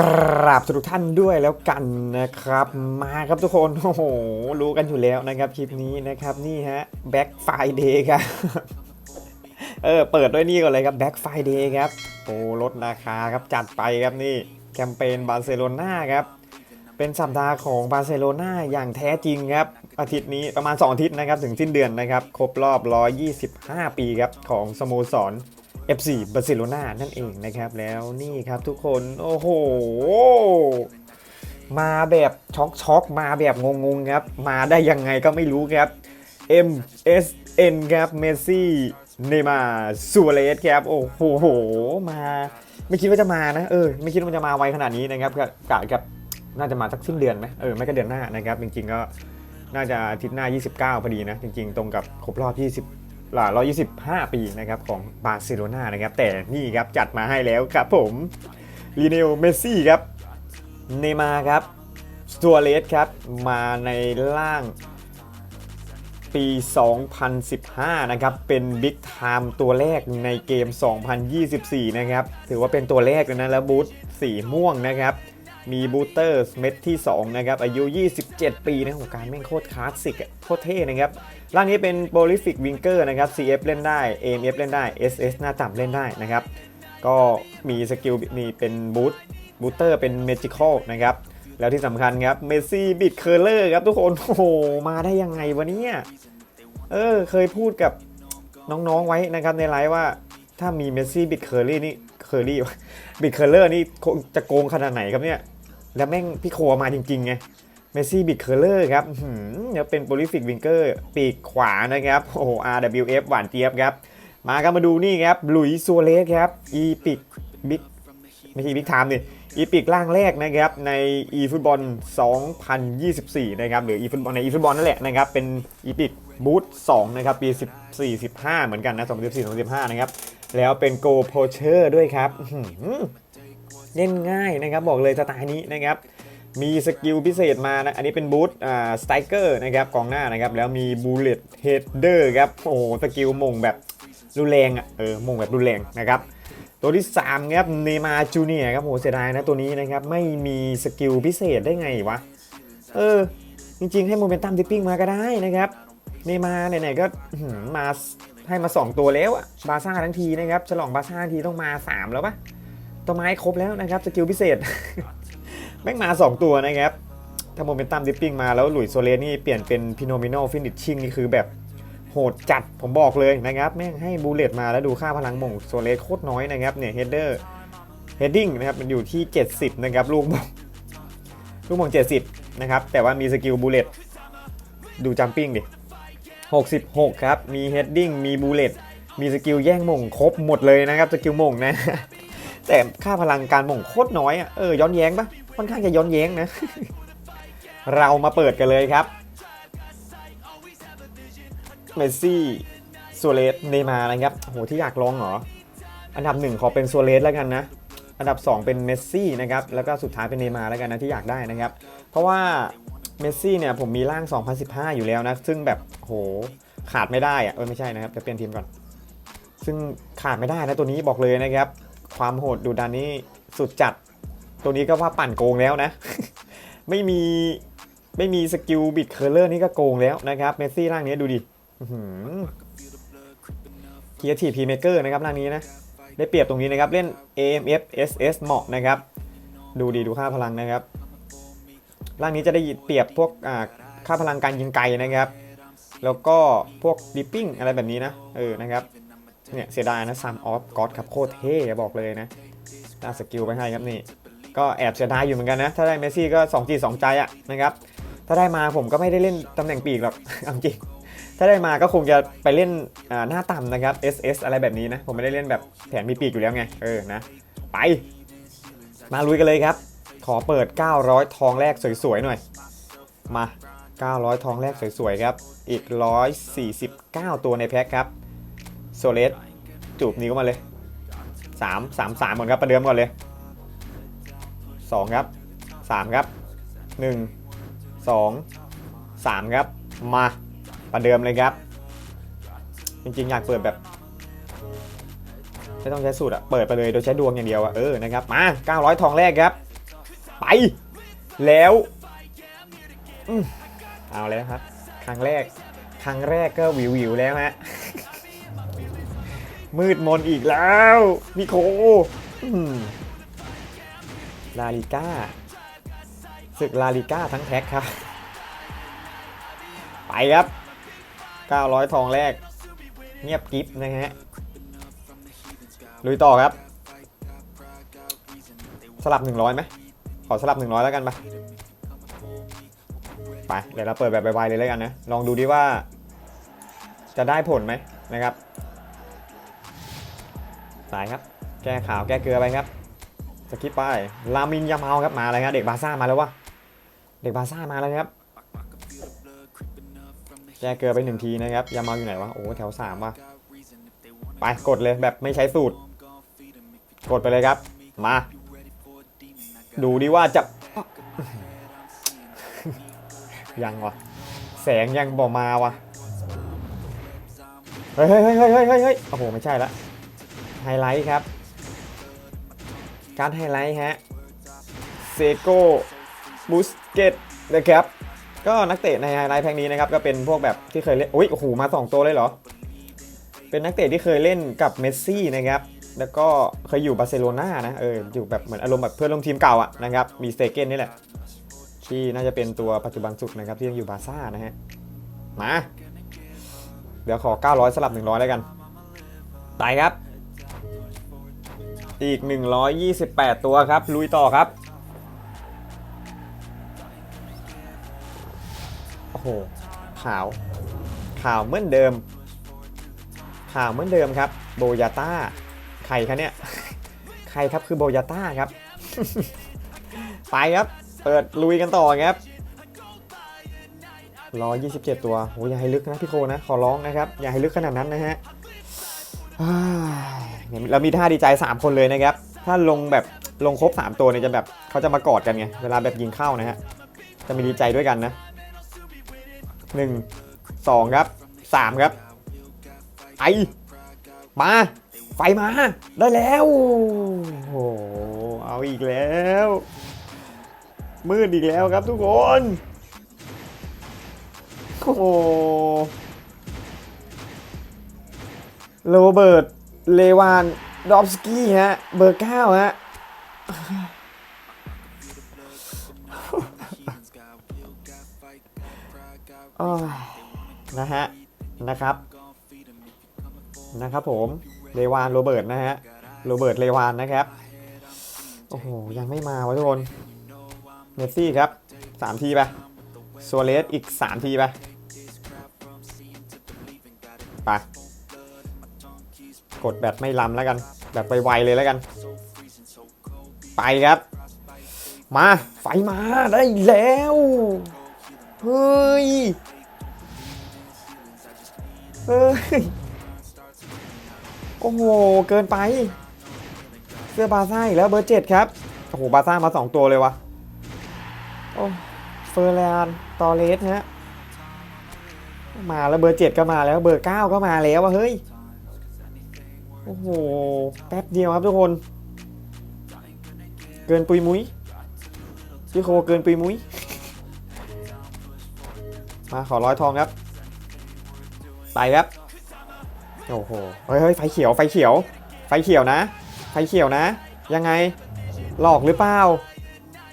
กราบทุกท่านด้วยแล้วกันนะครับ มาครับทุกคนโอ้โหรู้กันอยู่แล้วนะครับคลิปนี้นะครับนี่ฮะ Black Friday ครับเออเปิดด้วยนี่ก่อนเลยครับ Black Friday ครับโอ้ลดราคาครับจัดไปครับนี่แคมเปญบาร์เซโลนาครับเป็นสัปดาห์ของบาร์เซโลนาอย่างแท้จริงครับ อาทิตย์นี้ประมาณ 2 อาทิตย์นะครับ ถึงสิ้นเดือนนะครับ ครบรอบ 125 ปีครับ ของสโมสร FC บาร์เซโลนานั่นเองนะครับแล้วนี่ครับทุกคน โอ้โห มาแบบช็อกช็อกมาแบบงงๆครับ มาได้ยังไงก็ไม่รู้ครับ MSN ครับเมสซี่เนมาซัวเรสครับ โอ้โห มา ไม่คิดว่าจะมานะเออไม่คิดว่าจะมาไวขนาดนี้นะครับกะกะกับน่าจะมาสักสิ้นเดือนไหมเออไม่ก็เดือนหน้านะครับ จริงๆก็น่าจะอาทิตย์หน้า 29 พอดีนะ จริงๆ ตรงกับครบรอบ 20 หล่า125 ปีนะครับของบาร์เซโลนานะครับ แต่นี่ครับจัดมาให้แล้วครับผมลีเนลเมสซี่ครับ เนมาร์ครับซัวเรสครับ มาในร่างปี 2015 นะครับ เป็นบิ๊กไทม์ตัวแรกในเกม 2024 นะครับ ถือว่าเป็นตัวแรกเลยนะ แล้วบูทสีม่วงนะครับ มีบูเตอร์เม็ดที่ 2 นะครับ อายุ 27 ปีนะของการแม่งโคตรคลาสสิกอะโคตรเท่นะครับร่างนี้เป็น Prolific Winker นะครับ CF เล่นได้ AMF เล่นได้ SS หน้าต่ำเล่นได้นะครับ ก็มีสกิลมีเป็นบูทบูเตอร์เป็นเมจิคอลนะครับ แล้วที่สำคัญครับเมซี่บิดเคอร์เลอร์ครับทุกคน โอ้โห มาได้ยังไงวะเนี่ย เออ เคยพูดกับน้องๆไว้นะครับในไลฟ์ว่าถ้ามีเมซี่บิดเคอร์รี่นี่เคอร์รี่บิดเคอร์เลอร์นี่จะโกงขนาดไหนครับเนี่ย แล้วแม่งพี่โคมาจริงๆไงเมซี่บิดเคอร์เลอร์ครับเดี๋ยวเป็นโปลิฟิกวิงเกอร์ปีกขวานะครับโอ้โห RWF หวานเจี๊ยบครับ มากันมาดูนี่ครับลุยซัวเรสครับอีพิกบิ๊กไม่ใช่บิ๊กไทม์นี่อีพิกร่างแรกนะครับใน e ฟุตบอล 2024 นะครับหรือ e ฟุตบอลใน e ฟุตบอลนั่นแหละนะครับเป็นอีพิกบูท2นะครับปี 14 15 เหมือนกันนะ 2014 2015 นะครับ แล้วเป็นโกโพเชอร์ด้วยครับ เล่นง่ายนะครับบอกเลยสไตล์นี้นะครับมีสกิลพิเศษมานะ อันนี้เป็นบูทอ่าสไตรเกอร์นะครับกองหน้านะครับ แล้วมีบูเลตเฮดเดอร์ครับ โอ้โหสกิลมงแบบรุนแรงอะ เออมงแบบรุนแรงนะครับ ตัวที่3ครับเนมาจูเนียครับโหเสียดายนะตัวนี้นะครับ ไม่มีสกิลพิเศษได้ไงวะ เออ จริงๆ ให้โมเมนตัมดิปปิ้งมาก็ได้นะครับ เนมาไหนๆก็มาให้มา 2 ตัวแล้วอะบาซ่าทั้งทีนะครับ ฉลองบาซ่าทั้งทีต้องมา 3 แล้วปะ ตัวไม้ครบแล้วนะครับสกิลพิเศษ แม่งมา 2 ตัวนะครับ ถ้าโมเมนตัมดิปปิ้งมาแล้วหลุยโซเลนี่เปลี่ยนเป็นพิโนมิโนฟินิชชิ่งนี่คือแบบโหดจัดผมบอกเลยนะครับ แม่งให้บูเลตมาแล้วดูค่าพลังมงโซเลโคตรน้อยนะครับเนี่ยเฮดเดอร์เฮดดิ้งนะครับมันอยู่ที่ 70 นะครับลูกมงลูกมง70 นะครับ แต่ว่ามีสกิลบูเลตดูจัมปิ้งดิ 66 ครับ มีเฮดดิ้งมีบูเลตมีสกิลแย่งมงครบหมดเลยนะครับสกิลมงนะ แต่ค่าพลังการหม่งโคตรน้อยอะเออย้อนแย้งปะค่อนข้างจะย้อนแย้งนะ เรามาเปิดกันเลยครับเมสซี่ซัวเรสเนย์มานะครับโอ้โหที่อยากลองเหรอ อันดับหนึ่งขอเป็นซัวเรสแล้วกันนะ อันดับ 2 เป็นเมสซี่นะครับ แล้วก็สุดท้ายเป็นเนย์มาแล้วกันนะที่อยากได้นะครับ เพราะว่าเมสซี่เนี่ยผมมีร่าง 2015 อยู่แล้วนะ ซึ่งแบบโหขาดไม่ได้อะเออไม่ใช่นะครับจะเปลี่ยนทีมก่อน ซึ่งขาดไม่ได้นะตัวนี้บอกเลยนะครับ ความโหดดูดันนี้สุดจัด ตัวนี้ก็ว่าปั่นโกงแล้วนะ ไม่มีไม่มีสกิลบิดเคอร์เลอร์นี่ก็โกงแล้วนะครับเมสซี่ร่างนี้ดูดิเคียร์ทีพีเมเกอร์นะครับร่างนี้นะ ได้เปรียบตรงนี้นะครับ เล่น AMF SS เหมาะนะครับ ดูดีดูค่าพลังนะครับ ร่างนี้จะได้เปรียบพวกค่าพลังการยิงไกลนะครับ แล้วก็พวกดิปปิ้งอะไรแบบนี้นะ เออนะครับ เนี่ยเสียดายนะซัมออฟก็อดครับโคตรเท่บอกเลยนะตาสกิลไปให้ครับนี่ ก็แอบเสียดายอยู่เหมือนกันนะ ถ้าได้เมสซี่ก็2จี2ใจอะนะครับ ถ้าได้มาผมก็ไม่ได้เล่นตำแหน่งปีกหรอกเอาจริงถ้าได้มาก็คงจะไปเล่นหน้าต่ำนะครับ SS อะไรแบบนี้นะ ผมไม่ได้เล่นแบบแผนมีปีกอยู่แล้วไง เออนะ ไป มาลุยกันเลยครับ ขอเปิด 900 ทองแรกสวยๆหน่อย มา 900 ทองแรกสวยๆครับ อีก 149 ตัวในแพ็คครับ โซเลสจูบนิ้วมาเลย3 3 3ก่อนครับประเดิมก่อนเลย2ครับ3ครับ1 2 3ครับมาประเดิมเลยครับ จริงๆ อยากเปิดแบบ ไม่ต้องใช้สูตรอะเปิดไปเลยโดยใช้ดวงอย่างเดียวอะเออนะครับมา 900 ทองแรกครับ ไป แล้วอเอาแล้วครับ ครั้งแรก ครั้งแรกก็วิววิวๆแล้วฮะ มืดมนอีกแล้วนิโคลาลิก้าศึกลาลิก้าทั้งแท็กครับ ไปครับ 900 ทองแรก เงียบกิฟนะฮะ ลุยต่อครับ สลับ 100ไหมขอสลับ 100 แล้วกันปะไป เดี๋ยวเราเปิดแบบไวๆเลยแล้วกันนะ ลองดูดิว่า จะได้ผลไหมนะครับายครับ แก้ข่าวแก้เกลือไปครับสกิปไปลามินยามาครับมาแล้วครับเด็กบาซ่ามาแล้ววะเด็กบาซ่ามาแล้วครับ แก้เกลือไปหนึ่งทีนะครับยามาอยู่ไหนวะโอ้แถวสามวะไปกดเลยแบบไม่ใช้สูตร กดไปเลยครับ มา ดูดิว่าจะยังวะแสงยังบ่มาวะเฮ้ยเฮ้ยเฮ้ยเฮ้ยเฮ้ยโอ้โหไม่ใช่ละ ไฮไลท์ครับ การดไฮไลท์ฮะเซโก้บูสเกตนะครับ ก็นักเตะในไฮไลท์แพ็กนี้นะครับ ก็เป็นพวกแบบที่เคยเล่นอุ้ยโอ้โหมาสองตัวเลยเหรอ เป็นนักเตะที่เคยเล่นกับเมสซี่นะครับ แล้วก็เคยอยู่บาร์เซโลนานะ เออ อยู่แบบเหมือนอารมณ์แบบเพื่อนร่วมทีมเก่าอะนะครับ มีสเตเกนนี่แหละ ที่น่าจะเป็นตัวปัจจุบันสุดนะครับ ที่ยังอยู่บาซ่านะฮะ มา เดี๋ยวขอ 900 สลับ 100 แล้วกันไปครับ อีก 128 ตัวครับ ลุยต่อครับ โอ้โห ขาว ขาวเหมือนเดิมข่าวเหมือนเดิมครับ โบยาต้า ใครคะเนี่ย ใครครับคือโบยาต้าครับ ไปครับ เปิดลุยกันต่อครับ127ตัวโหอย่าให้ลึกนะพี่โคนะ ขอร้องนะครับ อย่าให้ลึกขนาดนั้นนะฮะ เนี่ยเรามีท่าดีใจ3 คนเลยนะครับ ถ้าลงแบบลงครบ 3 ตัวเนี่ยจะแบบเขาจะมากอดกันไง เวลาแบบยิงเข้านะฮะ จะมีดีใจด้วยกันนะ 1 2 ครับ 3 ครับไอมา ไฟมา ได้แล้วโอ้โหเอาอีกแล้ว มืดอีกแล้วครับทุกคน โอ้ โรเบิร์ต เลวาน ดอฟสกี้ฮะ เบอร์เก้าฮะ นะฮะ นะครับ นะครับผม เลวานโรเบิร์ตนะฮะ โรเบิร์ต เลวานนะครับ โอ้โห ยังไม่มาวะทุกคน เมสซี่ครับ3ทีไปซัวเรสอีก3ทีไปไป กดแบบไม่ลำแล้วกัน แบบไวๆเลยแล้วกัน ไปครับ มาไฟมาได้แล้วเฮ้ยเฮ้ยโอ้โหเกินไปเสื้อบาซ่าอีกแล้วเบอร์เจ็ดครับโอ้โหบาซ่ามา2ตัวเลยวะโอ้เฟอร์แลนตอเลสฮะมาแล้วเบอร์เจ็ดก็มาแล้วเบอร์เก้าก็มาแล้ววะเฮ้ย โอ้โห แป๊บเดียวครับทุกคน เกินปุยมุ้ยพี่โคเกินปุยมุ้ย มาขอร้อยทองครับ ไปครับ โอ้โห เฮ้ยไฟเขียว ไฟเขียว ไฟเขียวนะ ไฟเขียวนะ ยังไง หลอกหรือเปล่า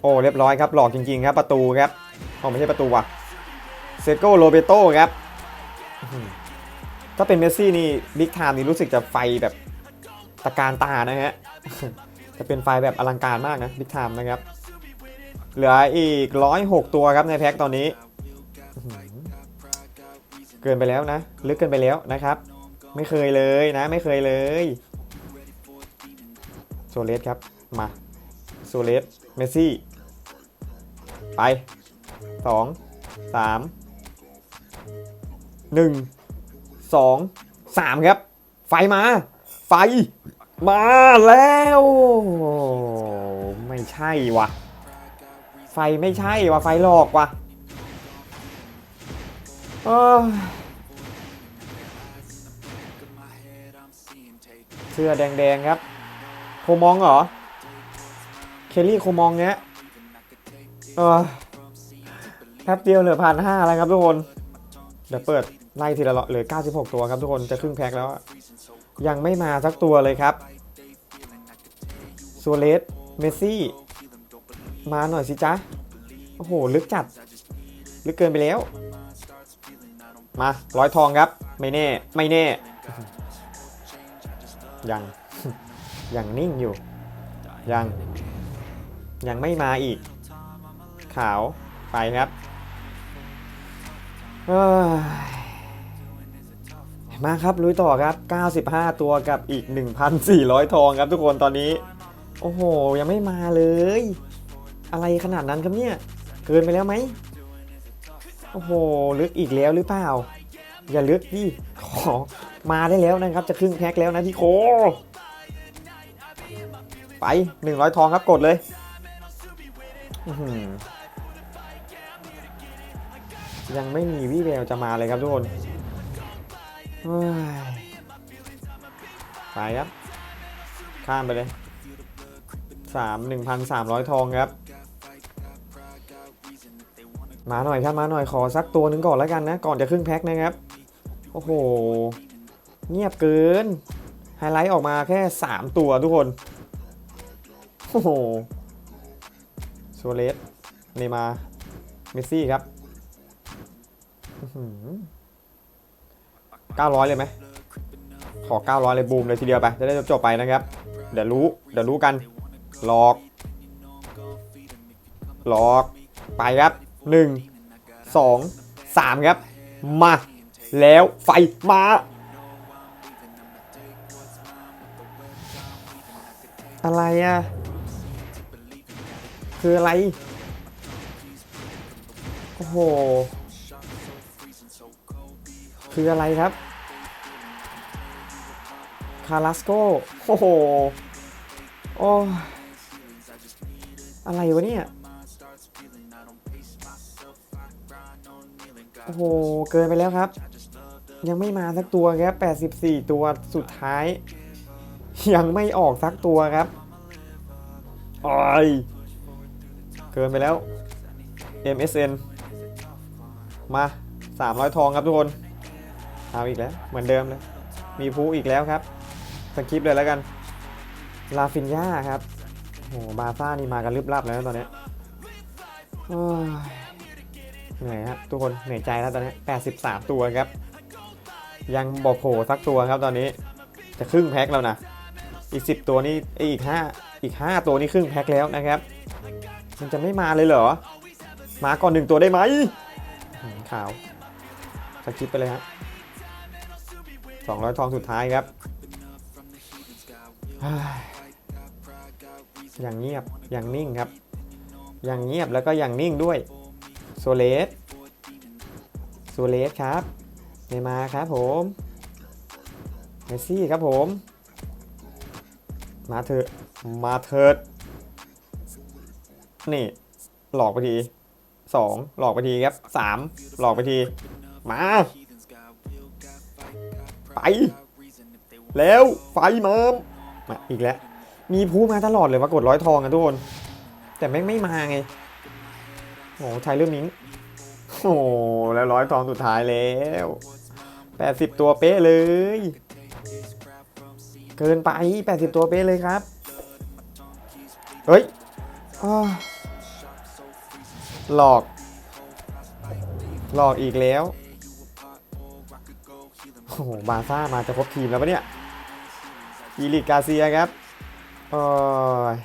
โอ้ เรียบร้อยครับ หลอกจริง ๆ ครับ ประตูครับอ๋อไม่ใช่ประตูว่ะ เซโกโรเบโตครับ ถ้าเป็นเมสซี่นี่บิ๊กไทม์นี่รู้สึกจะไฟแบบตะการตานะฮะ จะเป็นไฟแบบอลังการมากนะบิ๊กไทม์นะครับ เหลืออีก106ตัวครับในแพ็คตอนนี้ เกินไปแล้วนะ ลึกเกินไปแล้วนะครับ ไม่เคยเลยนะ ไม่เคยเลยโซเลสครับ มาโซเลสเมสซี่ ไปสองสามหนึ่ง สองสามครับ ไฟมา ไฟ มาแล้ว ไม่ใช่วะไฟไม่ใช่วะไฟหลอกวะเสื้อแดงๆครับ โคมองเหรอ เคลลี่โคมองเนี้ยแป๊บเดียวเหลือพันห้าแล้วครับทุกคน เดี๋ยวเปิด ไล่ทีละเลาะเหลือ96 ตัวครับทุกคนจะครึ่งแพ็คแล้ว ยังไม่มาสักตัวเลยครับซัวเรสเมสซี่ มาหน่อยสิจ๊ะ โอ้โห ลึกจัด ลึกเกินไปแล้ว มาร้อยทองครับ ไม่แน่ ไม่แน่ ยัง ยังนิ่งอยู่ ยัง ยังไม่มาอีก ขาว ไปครับเอ้ย มาครับลุยต่อครับ 95 ตัวกับอีก 1,400 ทองครับทุกคนตอนนี้ โอ้โห ยังไม่มาเลย อะไรขนาดนั้นครับเนี่ย เกินไปแล้วไหม โอ้โห ลึกอีกแล้วหรือเปล่า อย่าลึกดิขอมาได้แล้วนะครับ จะครึ่งแพ็คแล้วนะพี่โค ไป 100 ทองครับกดเลยยังไม่มีวี่แววจะมาเลยครับทุกคน เฮ้ยไปครับ ข้ามไปเลยสามหนึ่งพันสามร้อยทองครับ มาหน่อยครับ มาหน่อยขอสักตัวหนึ่งก่อนแล้วกันนะ ก่อนจะครึ่งแพ็คนะครับ โอ้โห เงียบเกิน ไฮไลท์ออกมาแค่ 3 ตัวทุกคน โอ้โหโซเลสเนย์มา เมสซี่ครับ 900 เลยไหมขอ 900 เลยบูมเลยทีเดียวไป จะได้จบไปนะครับ เดี๋ยวรู้ เดี๋ยวรู้กัน หลอก หลอก ไปครับ 1 2 3 ครับ มา แล้วไฟมา อะไรอะ คืออะไร โอ้โห คืออะไรครับ คาราสโกโอ้โห โอ้อะไรวะเนี่ย โอ้โห เกินไปแล้วครับ ยังไม่มาสักตัวครับ 84 ตัวสุดท้าย ยังไม่ออกสักตัวครับโอ้ยเกินไปแล้ว MSN มา 300 ทองครับทุกคน เอาอีกแล้ว เหมือนเดิมเลย มีพูอีกแล้วครับสคริปเลยแล้วกัน ลาฟินยาครับโอ้โหบาซ่านี่มากันรึบรับแล้วตอนนี้เหนื่อยครับทุกคนเหนื่อยใจแล้วตอนนี้ 83 ตัวครับ ยังบอโผล่สักตัวครับตอนนี้ จะครึ่งแพ็คแล้วนะ อีก 10 ตัวนี่เอ้ยอีก 5 อีก 5 ตัวนี่ครึ่งแพ็คแล้วนะครับ มันจะไม่มาเลยเหรอ มาก่อนหนึ่งตัวได้ไหมขาวสกิปไปเลยฮะ 200 ทองสุดท้ายครับ อย่างเงียบ อย่างนิ่งครับ อย่างเงียบแล้วก็อย่างนิ่งด้วย โซเลส โซเลสครับ เนมาครับผม เมสซี่ครับผม มาเถอะ มาเถิด นี่ หลอกไปทีสองหลอกไปทีครับสามหลอกไปที มา ไป แล้วไฟมามาอีกแล้ว มีพูมาตลอดเลยว่ากดร้อยทองกันทุกคน แต่แม่งไม่มาไงโอ้ไทยเรื่องนี้โอ้แล้วร้อยทองสุดท้ายแล้ว80ตัวเป๊ะเลย เกินไป80ตัวเป๊ะเลยครับ เฮ้ยหลอก หลอกอีกแล้ว โหบาซ่ามาจะครบทีมแล้วปะเนี่ยอีลิกกาเซียครับโอ้ย